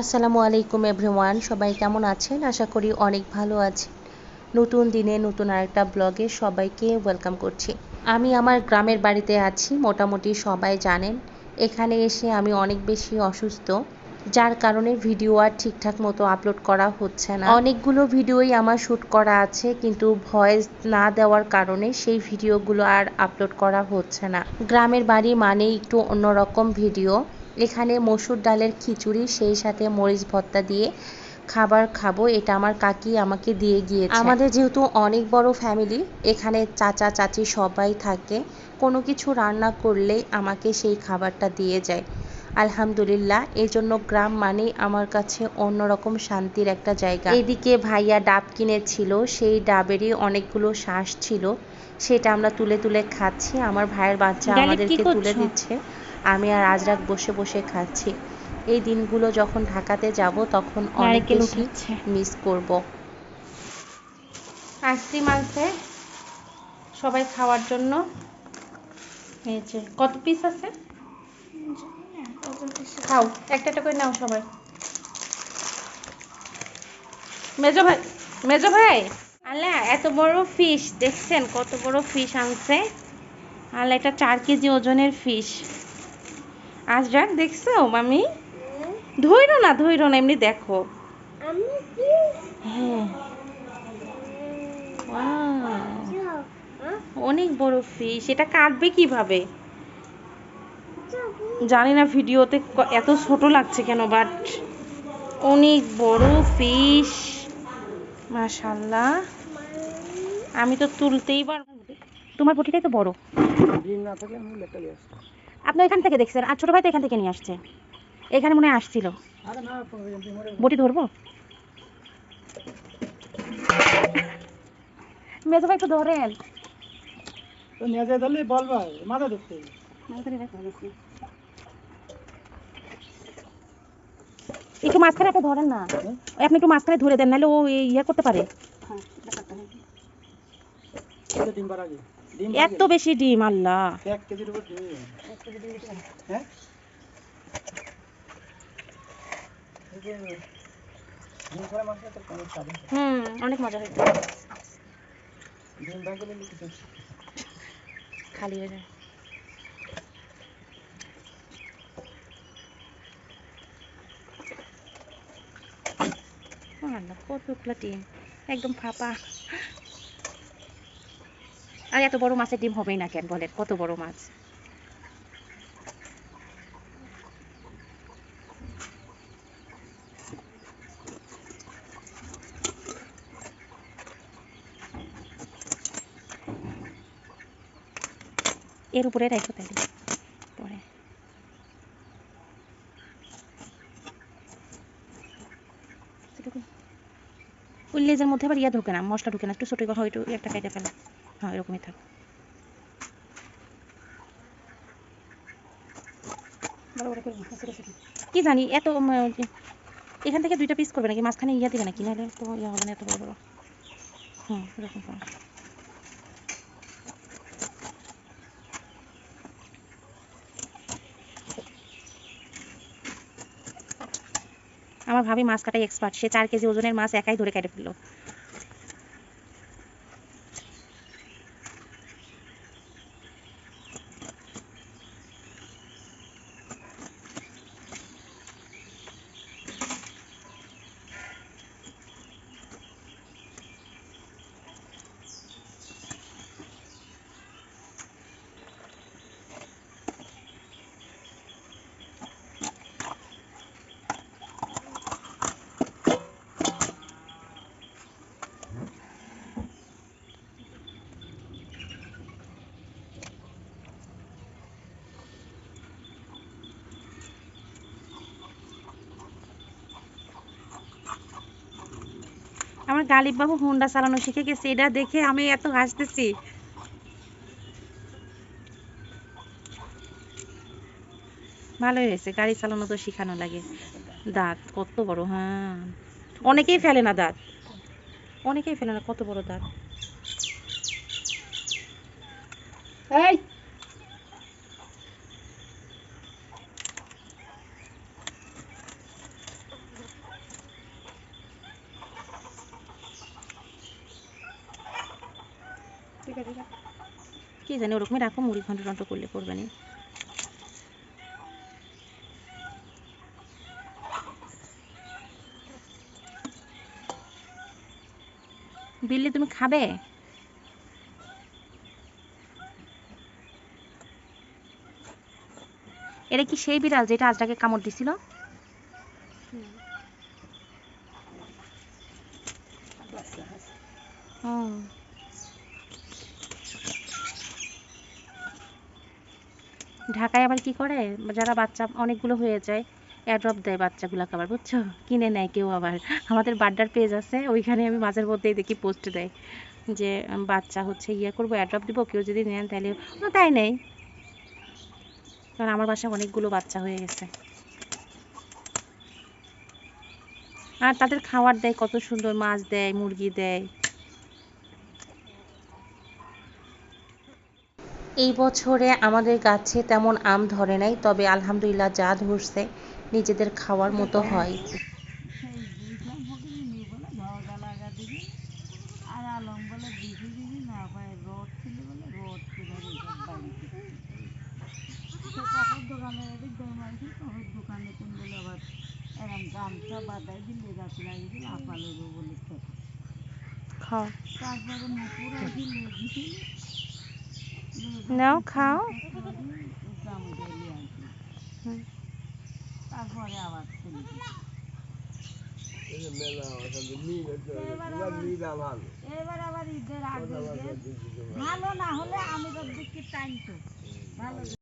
আসসালামু আলাইকুম এভরিওয়ান, সবাই কেমন আছেন? আশা করি অনেক ভালো আছেন। নতুন দিনে নতুন আরেকটা ব্লগে সবাইকে ওয়েলকাম করছি। আমি আমার গ্রামের বাড়িতে আছি, মোটামুটি সবাই জানেন। এখানে এসে আমি অনেক বেশি অসুস্থ, যার কারণে ভিডিও আর ঠিকঠাক মতো আপলোড করা হচ্ছে না। অনেকগুলো ভিডিওই আমার শ্যুট করা আছে, কিন্তু ভয়েস না দেওয়ার কারণে সেই ভিডিওগুলো আর আপলোড করা হচ্ছে না। গ্রামের বাড়ি মানে একটু অন্যরকম ভিডিও। এখানে মসুর ডালের খিচুড়ি সেই সাথে মরিচ ভর্তা দিয়ে খাবার খাব। এটা আমার কাকি আমাকে দিয়ে গিয়েছে। আমাদের যেহেতু অনেক বড় ফ্যামিলি এখানে চাচা চাচি সবাই থাকে। কোনো কিছু রান্না করলেই আমাকে সেই খাবারটা দিয়ে যায়। আলহামদুলিল্লাহ এই জন্য গ্রাম মানেই আমার কাছে অন্যরকম শান্তির একটা জায়গা। এদিকে ভাইয়া ডাব কিনেছিল সেই ডাবেরই অনেকগুলো শ্বাস ছিল। সেটা আমরা তুলে তুলে খাচ্ছি। আমার ভাইয়ের বাচ্চা আমাদেরকে তুলে দিচ্ছে। আমি আর আজরাক বসে বসে খাচ্ছি। এই দিনগুলো যখন ঢাকাতে যাব তখন অনেক বেশি মিস করব। আইসক্রিম আনছে। সবাই খাওয়ার জন্য। এই যে কত পিস আছে? খাও একটা একটা করে নাও সবাই। মেজো ভাই মেজো ভাই! আল্লাহ এত বড় ফিশ দেখছেন কত বড় ফিশ আনছে? আল্লাহ এটা চার কেজি ওজনের ফিশ আজ যাক দেখছ? মামি? ধইরো না ধইরো না এমনি দেখো। হ্যাঁ। অনেক বড় ফিশ এটা কাটবে কীভাবে? জানি না ভিডিওতে এত ছোট লাগছে কেন বাট অনেক বড় ফিশ মাশাল্লাহ আমি তো তুলতেই পারব। তোমার বটিটাই তো বড়। আপনি এখান থেকে দেখছেন আর ছোট ভাই তো এখান থেকে নিয়ে আসছে। এখানে মনে হয় আসছিল। বটি ধরবো? মেজো ভাই একটু ধরেন। মাথা ধরতে। একটু মাঝখানে আপনি ধরেন না। আপনি একটু মাঝখানে ধরে দেন নাহলে ও ইয়ে করতে পারে। ডিম আগে। এত বেশি ডিম আল্লাহ। হ্যাঁ এই যে ডিম। ছাড়া মাছ তো কোনো স্বাদ নেই। হুম অনেক মজা হয়েছে। ডিম বার করলে কিছু? খালি হয়ে যায়। আল্লাহ কতগুলো ডিম। একদম ফাঁপা। আর এত বড় মাছের ডিম হবেই না কেন বলেন? কত বড় মাছ? এর উপরে রেখো তাইলে পরে। ওই লেজের মধ্যে আবার ইয়া ঢোকে না, মশলা ঢোকে না, একটু ছোটো হয়, একটু একটা কেটে ফেলে। হ্যাঁ এরকমই থাক। কি জানি, এত এখান থেকে দুইটা পিস করবে নাকি? মাঝখানে ইয়া দিবে নাকি? নাহলে তো ইয়া হবে না, এত বড় বড়। হুম, এরকম। আমার ভাবি মাছ কাটাই এক্সপার্ট সে চার কেজি ওজনের মাছ একাই ধরে কেটে ফেলল। আমার গালিব বাবু হুন্ডা চালানো শিখে গেছে, এটা দেখে আমি এত হাসতেছি। ভালোই হয়েছে, গাড়ি চালানো তো শিখানো লাগে। দাঁত কত বড় হ্যাঁ। অনেকেই ফেলে না দাঁত। অনেকেই ফেলে না, কত বড় দাঁত। এই! কি জানি, ওরকমই রাখো, মুড়ি ঘন্ট টন্ট করলে করবে না। বিল্লি, তুমি খাবে? এটা কি সেই বিড়াল যেটা আজটাকে কামড় দিছিল ও ঢাকায় আবার কি করে? যারা বাচ্চা, অনেকগুলো হয়ে যায় অ্যাড্রপ দেয় বাচ্চাগুলোকে আবার, বুঝছ? কিনে নেয় কেউ আবার। আমাদের বাড্ডার পেজ আছে, ওইখানে আমি মাঝের মধ্যেই দেখি পোস্ট দেয় যে বাচ্চা হচ্ছে ইয়ে করব অ্যাড্রপ দিব, কেউ যদি নেন তাহলে তাই নেই। কারণ আমার বাসায় অনেকগুলো বাচ্চা হয়ে গেছে। আর তাদের খাবার দেয়, কত সুন্দর মাছ দেয়, মুরগি দেয়। এই বছরে আমাদের গাছে তেমন আম ধরে নাই তবে আলহামদুলিল্লাহ যা ধরছে নিজেদের খাওয়ার মতো হয়। আর আলম বলে দিদি দিদি না পায় রোড ছিল বলে রোড ছিল কাপড় দোকানে এদিক দেয় মাইছি কাপড় দোকানে কোন বলে আবার এরম গামছা বাদাই দিলে গাছ লাগিয়েছিল আপালের বলে তো খাও তারপরে মুকুর আছি লেগেছিল নাও খাও। তারপরে আবার এবার আবার ঈদের আগে ভালো না হলে আমি তো দিকে টাইম তো ভালো